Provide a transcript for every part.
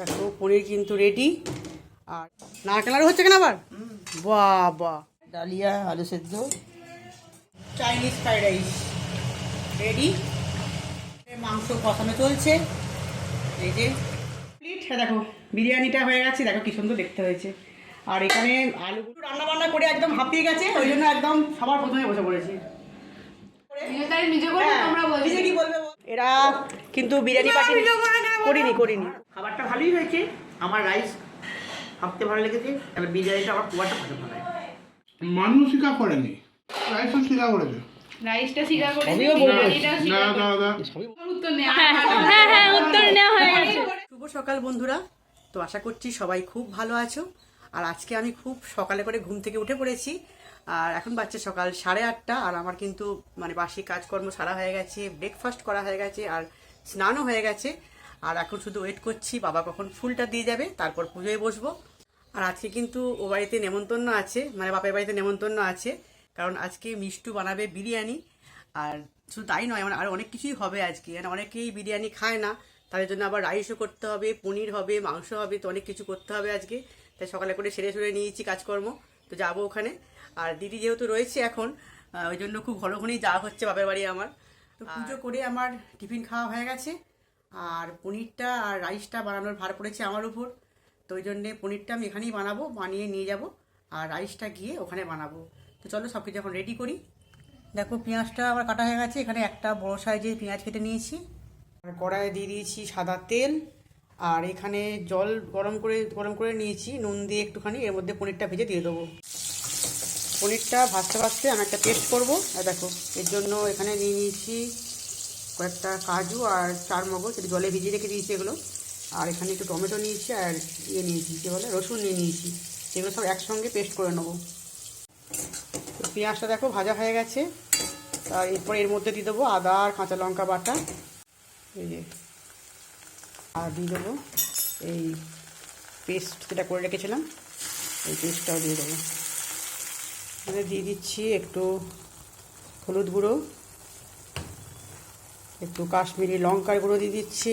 দেখো পনির কিন্তু রেডি আর নারকেল আরও হচ্ছে কেন আবার? বাবা। ডালিয়া আলু সেদ্ধ। চাইনিজ ফ্রাইড রাইস রেডি মাংস কষানো চলছে। এই যে প্লিট দেখো বিরিয়ানিটা হয়ে গেছে। দেখো কি সুন্দর দেখতে হয়েছে। আর এখানে আলু রান্না বান্না করে একদম হাঁপিয়ে গেছে। ওই জন্য একদম সবার প্রথমে বসে পড়েছি। তাই নিজে করে হ্যাঁ? এরা কিন্তু বিরিয়ানি পার্টি করিনি করিনি। খাবারটা ভালোই হয়েছে। আমার রাইস ভাবতে ভালো লেগেছে। এবার বিরিয়ানিটা আমার খুব একটা পছন্দ হয় মানুষ স্বীকার করেনি রাইসও স্বীকার করেছে। রাইসটা স্বীকার করে আমিও বলব। না না না উত্তর হ্যাঁ হ্যাঁ উত্তর নেওয়া হয়ে গেছে। শুভ সকাল বন্ধুরা। তো আশা করছি সবাই খুব ভালো আছো। আর আজকে আমি খুব সকালে করে ঘুম থেকে উঠে পড়েছি। আর এখন বাচ্চা সকাল সাড়ে আটটা। আর আমার কিন্তু মানে বাসি কাজকর্ম সারা হয়ে গেছে ব্রেকফাস্ট করা হয়ে গেছে আর স্নানও হয়ে গেছে। আর এখন শুধু ওয়েট করছি বাবা কখন ফুলটা দিয়ে যাবে তারপর পুজোয় বসবো। আর আজকে কিন্তু ও বাড়িতে নেমন্তন্ন আছে মানে বাপের বাড়িতে নেমন্তন্ন আছে কারণ আজকে মিষ্টু বানাবে বিরিয়ানি। আর শুধু তাই নয় মানে আরও অনেক কিছুই হবে আজকে মানে অনেকেই বিরিয়ানি খায় না তাদের জন্য আবার রাইসও করতে হবে পনির হবে মাংস হবে তো অনেক কিছু করতে হবে আজকে। তাই সকালে করে সেরে সেরে নিয়েছি কাজকর্ম তো যাব ওখানে। আর দিদি যেহেতু রয়েছে এখন ওই জন্য খুব ঘন ঘনই যাওয়া হচ্ছে বাপের বাড়ি আমার। তো পুজো করে আমার টিফিন খাওয়া হয়ে গেছে। আর পনিরটা আর রাইসটা বানানোর ভার পড়েছে আমার উপর। তো ওই জন্যে পনিরটা আমি এখানেই বানাবো, বানিয়ে নিয়ে যাব আর রাইসটা গিয়ে ওখানে বানাবো। তো চলো সব কিছু এখন রেডি করি। দেখো পেঁয়াজটা আমার কাটা হয়ে গেছে, এখানে একটা বড় সাইজের পেঁয়াজ কেটে নিয়েছি। আর কড়াইয়ে দিয়ে দিয়েছি সাদা তেল। আর এখানে জল গরম করে গরম করে নিয়েছি, নুন দিয়ে একটুখানি, এর মধ্যে পনিরটা ভেজে দিয়ে দেবো। পনিরটা ভাজতে ভাজতে আমি একটা পেস্ট করব। আর দেখো, এর জন্য এখানে নিয়ে নিয়েছি কয়েকটা কাজু আর চার মগজ, একটু জলে ভিজিয়ে রেখে দিয়েছি এগুলো। আর এখানে একটু টমেটো নিয়েছি আর ইয়ে নিয়েছি, কী বলে, রসুন নিয়ে নিয়েছি। এগুলো সব একসঙ্গে পেস্ট করে নেব। পেঁয়াজটা দেখো ভাজা হয়ে গেছে। আর এরপর এর মধ্যে দিয়ে দেবো আদা আর কাঁচা লঙ্কা বাটা। এই যে, আর দিয়ে দেবো এই পেস্ট যেটা করে রেখেছিলাম, এই পেস্টটাও দিয়ে দেবো। দিয়ে দিচ্ছি একটু হলুদ গুঁড়ো। একটু কাশ্মীরি লঙ্কার গুঁড়ো দিয়ে দিচ্ছি,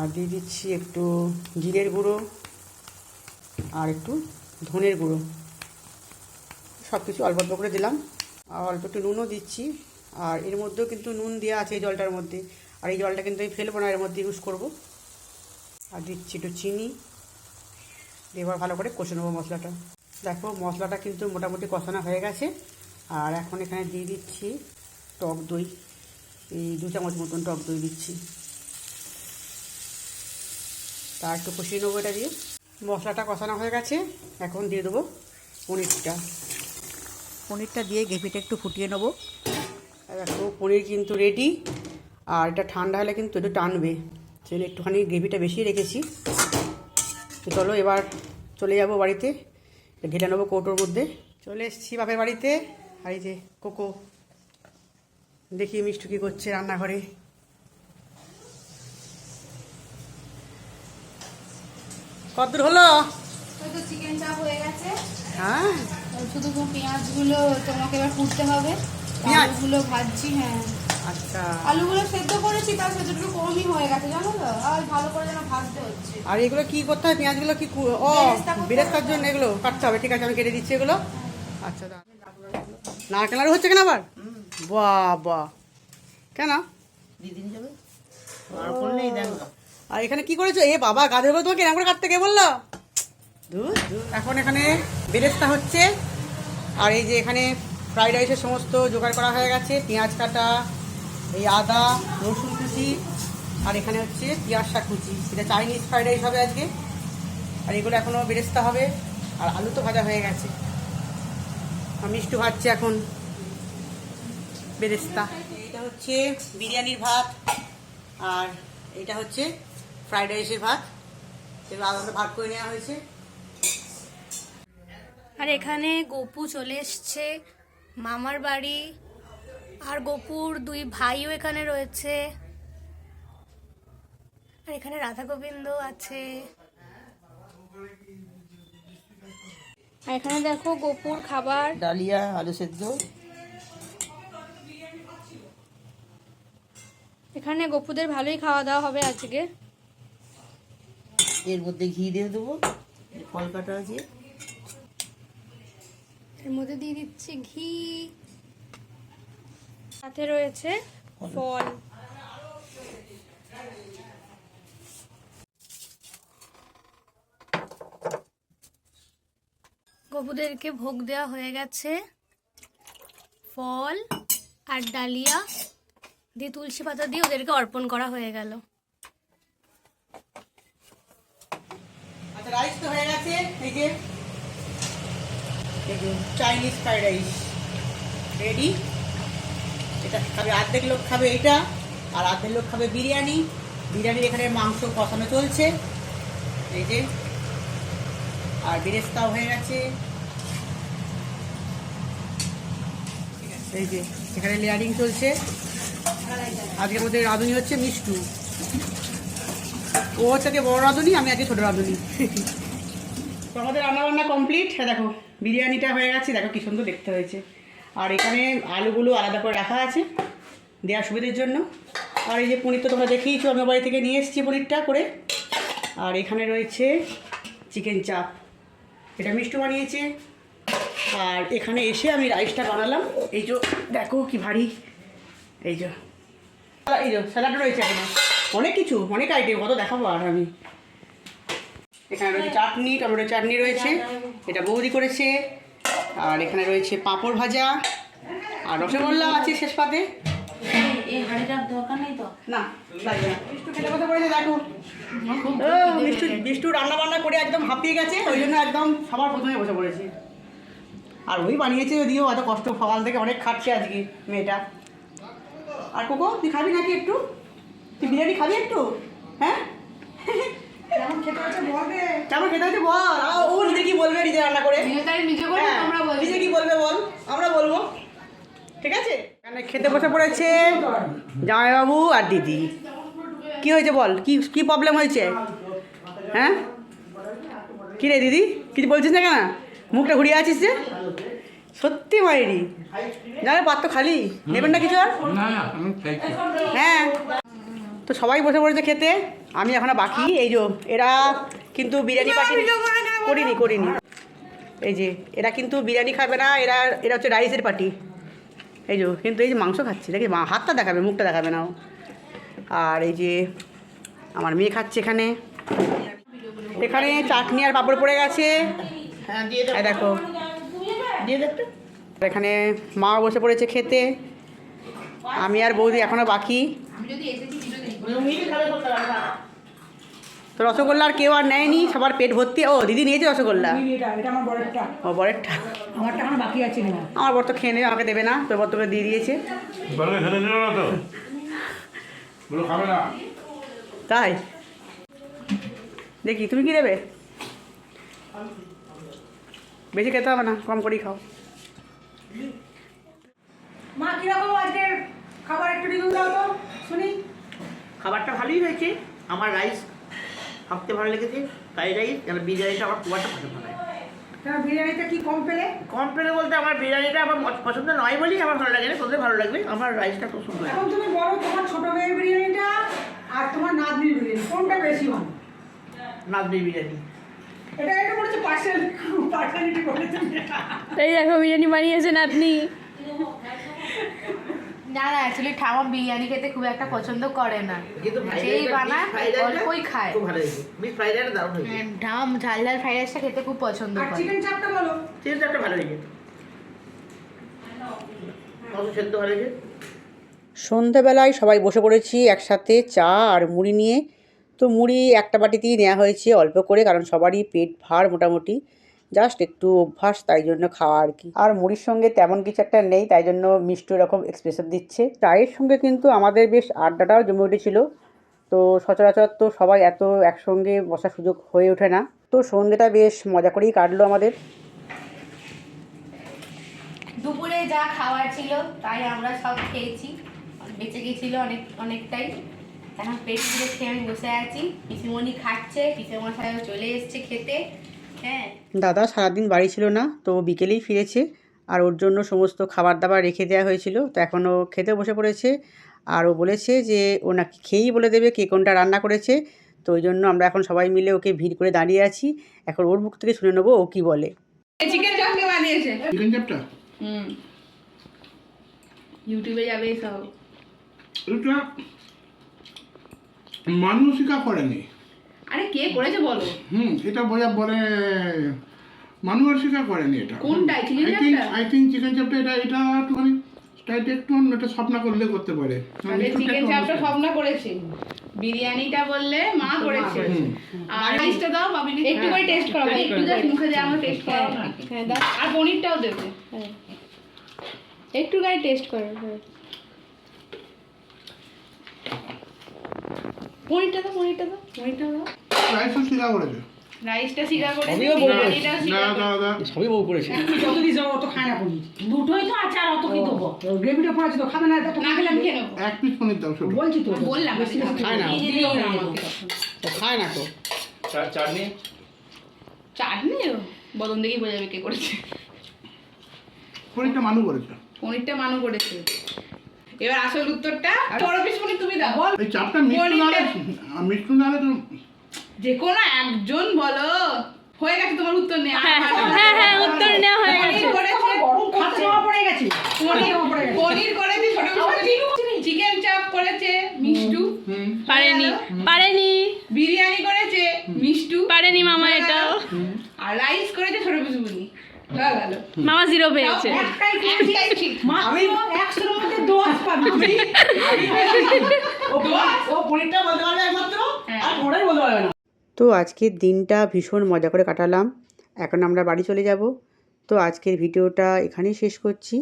আর দিয়ে দিচ্ছি একটু জিরের গুঁড়ো, আর একটু ধনের গুঁড়ো। সব কিছু অল্প অল্প করে দিলাম, আর অল্প একটু নুনও দিচ্ছি, আর এর মধ্যেও কিন্তু নুন দেওয়া আছে এই জলটার মধ্যে, আর এই জলটা কিন্তু আমি ফেলব না, এর মধ্যে ইউজ করব। আর দিচ্ছি একটু চিনি এবার ভালো করে কষে নেব মশলাটা। দেখো মশলাটা কিন্তু মোটামুটি কষানো হয়ে গেছে, আর এখন এখানে দিয়ে দিচ্ছি টক দই। এই দু চামচ মতন টক দই দিচ্ছি। তা একটু কষিয়ে নেব এটা দিয়ে। মশলাটা কষানো হয়ে গেছে, এখন দিয়ে দেবো পনিরটা। পনিরটা দিয়ে গ্রেভিটা একটু ফুটিয়ে নেব। দেখো, পনির কিন্তু রেডি আর এটা ঠান্ডা হলে কিন্তু একটু টানবে। সেজন্য একটুখানি গ্রেভিটা বেশি রেখেছি। তো চলো এবার চলে যাব বাড়িতে। ঢেলে নেব কৌটোর মধ্যে। চলে এসেছি বাপের বাড়িতে। আর এই যে কোকো। দেখি মিষ্টু কি করছে রান্নাঘরে। কতদূর হলো? ওই চিকেন চাপ হয়ে গেছে। হ্যাঁ? শুধু পেঁয়াজগুলো তোমাকে এবার কুটতে হবে। পেঁয়াজ? আলুগুলো ভাজছি হ্যাঁ। আচ্ছা। আলুগুলো সেদ্ধ করেছি তার কমই হয়ে গেছে জানো তো? আর ভালো করে যেন ভাজতে হচ্ছে। আর এগুলো কি করতে পেঁয়াজগুলো কি ও জন্য এগুলো কাটতে হবে। ঠিক আছে আমি কেটে দিচ্ছি এগুলো। আচ্ছা দাঁড়া। নারকেল আরও হচ্ছে কেন আবার? বাবা। কেন? যাবে আর এখানে কি করেছ? এ বাবা গাধের বলে তোমাকে এরকম করে কাটতে কে বলল। এখন এখানে বেরেস্তা হচ্ছে। আর এই যে এখানে ফ্রাইড রাইসের সমস্ত জোগাড় করা হয়ে গেছে। পেঁয়াজ কাটা এই আদা রসুন কুচি আর এখানে হচ্ছে পেঁয়াজ শাক কুচি। এটা চাইনিজ ফ্রাইড রাইস হবে আজকে। আর এগুলো এখনও বেরেস্তা হবে। আর আলু তো ভাজা হয়ে গেছে। আর মিষ্টি ভাজছে এখন। বেরেস্তা। এটা হচ্ছে বিরিয়ানির ভাত আর এটা হচ্ছে ফ্রাইড রাইসের ভাত। এগুলো আলাদা ভাগ করে নেওয়া হয়েছে। আর এখানে গপু চলে এসছে মামার বাড়ি। আর গপুর দুই ভাইও এখানে রয়েছে। আর এখানে রাধা গোবিন্দ আছে। আর এখানে দেখো গপুর খাবার। ডালিয়া আলু সেদ্ধ। এখানে গপুদের ভালোই খাওয়া দাওয়া হবে আজকে। এর মধ্যে ঘি দিয়ে দেবো ফল আছে। এর মধ্যে দিয়ে দিচ্ছি ঘি। সাথে রয়েছে ফল। গপুদেরকে ভোগ দেওয়া হয়ে গেছে। ফল আর ডালিয়া। দিয়ে তুলসী পাতা দিয়ে ওদেরকে অর্পণ করা হয়ে গেল। আচ্ছা রাইস তো হয়ে গেছে, এই যে চাইনিজ ফ্রাইড রাইস রেডি এটা খাবে, অর্ধেক লোক খাবে এটা, আর অর্ধেক লোক খাবে বিরিয়ানি। বিরিয়ানির এখানে মাংস কষানো চলছে, এই যে, আর বিরেস্তাও হয়ে গেছে। এই যে, এখানে লেয়ারিং চলছে। আজকে আমাদের রাঁধুনি হচ্ছে মিষ্টু। ও হচ্ছে বড় রাঁধুনি, আমি আজকে ছোট রাঁধুনি। তো আমাদের রান্না বান্না কমপ্লিট দেখো, বিরিয়ানিটা হয়ে গেছে, দেখো কি সুন্দর দেখতে হয়েছে। আর এখানে আলুগুলো আলাদা করে রাখা আছে দেওয়ার সুবিধের জন্য। আর এই যে পনির তো তোমরা দেখেইছো আমি বাড়ি থেকে নিয়ে এসেছি পনিরটা করে। আর এখানে রয়েছে চিকেন চাপ এটা মিষ্টি বানিয়েছে। আর এখানে এসে আমি রাইসটা বানালাম। এই যে, দেখো কি ভারী। এই যে এই যে স্যালাড রয়েছে এখানে। অনেক কিছু অনেক আইটেম কত দেখাবো আর আমি। এখানে রয়েছে চাটনি টমেটো চাটনি রয়েছে এটা বৌদি করেছে। আর এখানে রয়েছে পাঁপড় ভাজা। আর রসগোল্লা আছে শেষ পাতে। রান্না বান্না করে একদম হাঁপিয়ে গেছে ওই জন্য একদম সবার প্রথমে বসে পড়েছে। আর ওই বানিয়েছে যদিও এত কষ্ট সকাল থেকে অনেক খাটছে আজকে মেয়েটা। আর কোকো তুই খাবি নাকি একটু? তুই বিরিয়ানি খাবি একটু? হ্যাঁ? কেমন খেতে হচ্ছে বলবে কেমন খেতে হচ্ছে বল? আ, ও নিজে কি বলবে নিজে রান্না করে? হ্যাঁ, নিজে কি বলবে বল? আমরা বলব। ঠিক আছে? খেতে বসে পড়েছে জামাইবাবু আর দিদি। কি হয়েছে বল? কি কি প্রবলেম হয়েছে? হ্যাঁ? কি রে দিদি? কিছু বলছিস না কেন? মুখটা ঘুরিয়ে আছিস যে? সত্যি মায়েরি জানে পাত্র খালি। নেবেন না কিছু আর? না না হ্যাঁ। তো সবাই বসে পড়েছে খেতে আমি এখনও বাকি। এই যে এরা কিন্তু বিরিয়ানি পার্টি করিনি করিনি। এই যে এরা কিন্তু বিরিয়ানি খাবে না এরা এরা হচ্ছে রাইসের পার্টি। এই যে কিন্তু এই যে মাংস খাচ্ছে দেখি হাতটা দেখাবে মুখটা দেখাবে না ও। আর এই যে আমার মেয়ে খাচ্ছে এখানে। এখানে চাটনি আর পাঁপড় পড়ে গেছে। হ্যাঁ দিয়ে এই দাও দেখো। দিয়ে এখানে মা বসে পড়েছে খেতে। আমি আর বৌদি এখনও বাকি। তো রসগোল্লা আর কেউ আর নেয়নি সবার পেট ভর্তি। ও দিদি নিয়েছে রসগোল্লা? এটা এটা আমার ও বরেরটা। আমারটা বাকি আছে আমার বর তো খেয়ে নেবে আমাকে দেবে না তোর বর তোকে দিয়ে দিয়েছে। বলে খেতে দিল না তো? বলো খাবে না? তাই? দেখি তুমি কি দেবে? বেশি খেতে হবে না কম করেই খাও। মা কীরকম আজকের খাবার একটু রিভিউ দাও তো শুনি। খাবারটা ভালোই হয়েছে আমার রাইস ভাবতে ভালো লেগেছে ফ্রাইড রাইস এবার বিরিয়ানিটা আমার খুব একটা পছন্দ নয়। কেন বিরিয়ানিটা কি কম পেলে? কম পেলে বলতে আমার বিরিয়ানিটা আমার পছন্দ নয় বলেই আমার ভালো লাগে না তোদের ভালো লাগবে আমার রাইসটা খুব সুন্দর এখন তুমি বলো তোমার ছোট মেয়ের বিরিয়ানিটা আর তোমার নাতনির বিরিয়ানি কোনটা বেশি ভালো? নাচবে বিরিয়ানি। এই দেখো বিরিয়ানি বানিয়েছেন আপনি। না না অ্যাকচুয়ালি ঠামা বিরিয়ানি খেতে খুব একটা পছন্দ করে না। বানায় অল্পই খায়। হ্যাঁ, ঠামা ঝাল ঝাল ফ্রাইড রাইসটা খেতে খুব পছন্দ করে। চিকেন চাপটা বলো। চিকেনটা একটা ভালো হয়েছে। মাংস সেদ্ধ ভালো হয়েছে সন্ধেবেলায় সবাই বসে পড়েছি একসাথে চা আর মুড়ি নিয়ে। তো মুড়ি একটা বাটিতেই নেওয়া হয়েছে অল্প করে, কারণ সবারই পেট ভার মোটামুটি। জাস্ট একটু অভ্যাস, তাই জন্য খাওয়া আর কি। আর মুড়ির সঙ্গে তেমন কিছু একটা নেই, তাই জন্য মিষ্টি এরকম এক্সপ্রেশন দিচ্ছে। চায়ের সঙ্গে কিন্তু আমাদের বেশ আড্ডাটাও জমে উঠেছিল। তো সচরাচর তো সবাই এত একসঙ্গে বসার সুযোগ হয়ে ওঠে না। তো সন্ধেটা বেশ মজা করেই কাটলো আমাদের। দুপুরে যা খাওয়ার ছিল, তাই আমরা সব খেয়েছি। বেঁচে গেছিল অনেক, অনেকটাই। এখন পেট খেয়ে আমি বসে আছি। পিসিমণি খাচ্ছে পিসেমশাইও চলে এসছে খেতে। হ্যাঁ। দাদা সারাদিন বাড়ি ছিল না তো বিকেলেই ফিরেছে। আর ওর জন্য সমস্ত খাবার দাবার রেখে দেওয়া হয়েছিল তো এখনও খেতে বসে পড়েছে। আর ও বলেছে যে ও নাকি খেয়েই বলে দেবে কে কোনটা রান্না করেছে। তো ওই জন্য আমরা এখন সবাই মিলে ওকে ভিড় করে দাঁড়িয়ে আছি। এখন ওর মুখ থেকে শুনে নেব ও কি বলে। চিকেন চাপকে বানিয়েছে? চিকেন চাপটা হুম। ইউটিউবে যাবে সব। এটা মানুষিকা করেনি। আরে কে করেছে বলো? হুম এটা বোঝা বলে মানুষিকা করেনি এটা। কোনটা? আই থিঙ্ক থিঙ্ক চিকেন চাপটা? এটা এটা একটুখানি স্টাইলটা একটু অন্য এটা স্বপ্ন করলে করতে পারে। তাহলে চিকেন চাপটা স্বপ্ন করেছে। বিরিয়ানিটা বললে মা করেছে। আর রাইসটা দাও বাবিলি একটু করে টেস্ট করো একটু জাস্ট মুখে দিয়ে আমার টেস্ট করো হ্যাঁ দাও। আর পনিরটাও দেবে। একটু গায়ে টেস্ট করো পনিরটা দাও পনিরটা দাও পনিরটা দাও। করেছে। রাইসটা সিগা করেছে আমিও বলব। না সিগা দা দা সবই বউ করেছে। যত দিস অত খায় না পনির। দুটোই তো আছে অত কি দেবো? গ্রেভিটা পড়েছে তো খাবে না এত না খেলে আমি খেয়ে নেব। এক পিস পনির দাও ছোট বলছি তো বললাম বেশি বেশি খায় না। দিয়ে দিও না আমাকে। ও খায় না তো। চাটনি? চাটনি? বদন দেখেই বোঝা যাবে কে করেছে। পনিরটা মানু করেছে। পনিরটা মানু করেছে। এবার আসল উত্তরটা দাও এই চাপটা তো যে কোনো একজন বলো। হয়ে গেছে তোমার উত্তর আর হ্যাঁ হ্যাঁ হ্যাঁ উত্তর নেওয়া হয়ে গেছে। পড়ে গেছে। পনির করেছে ছোট চিকেন চাপ করেছে মিষ্টু। পারেনি পারেনি। বিরিয়ানি করেছে মিষ্টু। পারেনি মামা এটাও আর রাইস করেছে ছোট হয়ে গেল। মামা জিরো পেয়েছে। মাত্র একশোর মধ্যে দশ পাবি। ও ও পনিরটা বলতে পারবে একমাত্র আর ওটাই বলতে পারবে না। তো আজকের দিনটা ভীষণ মজা করে কাটালাম। এখন আমরা বাড়ি চলে যাব। তো আজকের ভিডিওটা এখানেই শেষ করছি।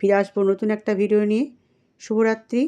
ফিরে আসব নতুন একটা ভিডিও নিয়ে। শুভরাত্রি।